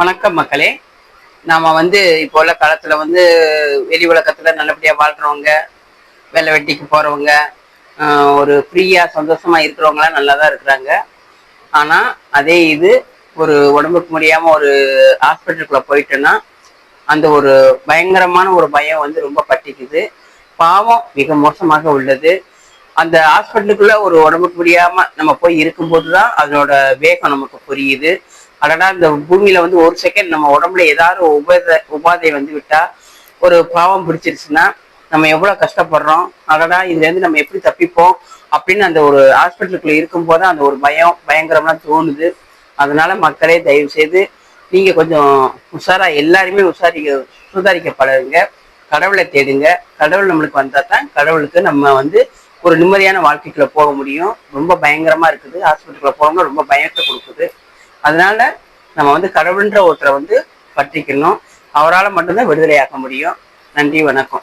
வணக்கம் மக்களே. நாம் வந்து இப்போ உள்ள காலத்தில் வந்து வெளி உலகத்தில் நல்லபடியாக வாழ்கிறவங்க வேலை வெட்டிக்கு போகிறவங்க ஒரு ஃப்ரீயாக சந்தோஷமாக இருக்கிறவங்களாம் நல்லா தான் இருக்கிறாங்க. ஆனால் அதே இது ஒரு உடம்புக்கு முடியாமல் ஒரு ஹாஸ்பிட்டலுக்குள்ளே போயிட்டோன்னா அந்த ஒரு பயங்கரமான ஒரு பயம் வந்து ரொம்ப பட்டிக்குது. பாவம் மிக மோசமாக உள்ளது. அந்த ஹாஸ்பிட்டலுக்குள்ள ஒரு உடம்புக்கு முடியாம நம்ம போய் இருக்கும்போது தான் அதனோட வேகம் நமக்கு புரியுது. அடடா இந்த பூமியில வந்து ஒரு செகண்ட் நம்ம உடம்புல ஏதாவது ஒரு உபாதை வந்து விட்டா ஒரு பாவம் பிடிச்சிருச்சுன்னா நம்ம எவ்வளவு கஷ்டப்படுறோம்? அடடா இதுல இருந்து நம்ம எப்படி தப்பிப்போம்? அப்படின்னு அந்த ஒரு ஹாஸ்பிட்டலுக்குள்ள இருக்கும்போது அந்த ஒரு பயம் பயங்கரம்லாம் தோணுது. அதனால மக்களே தயவு செய்து நீங்க கொஞ்சம் உஷாரா எல்லாருமே உஷாரிக்க சுதாரிக்க பழகுங்க கடவுளை தேடுங்க. கடவுள் நம்மளுக்கு வந்தா தான் கடவுளுக்கு நம்ம வந்து ஒரு நிம்மதியான வாழ்க்கைக்குள்ள போக முடியும். ரொம்ப பயங்கரமா இருக்குது. ஹாஸ்பிட்டலுக்குள்ள போகணும்னா ரொம்ப பயத்தை கொடுக்குது. அதனால நம்ம வந்து கடவுள்ன்ற ஒருத்தரை வந்து பற்றிக்கணும். அவரால் மட்டும்தான் விடுதலையாக்க முடியும். நன்றி வணக்கம்.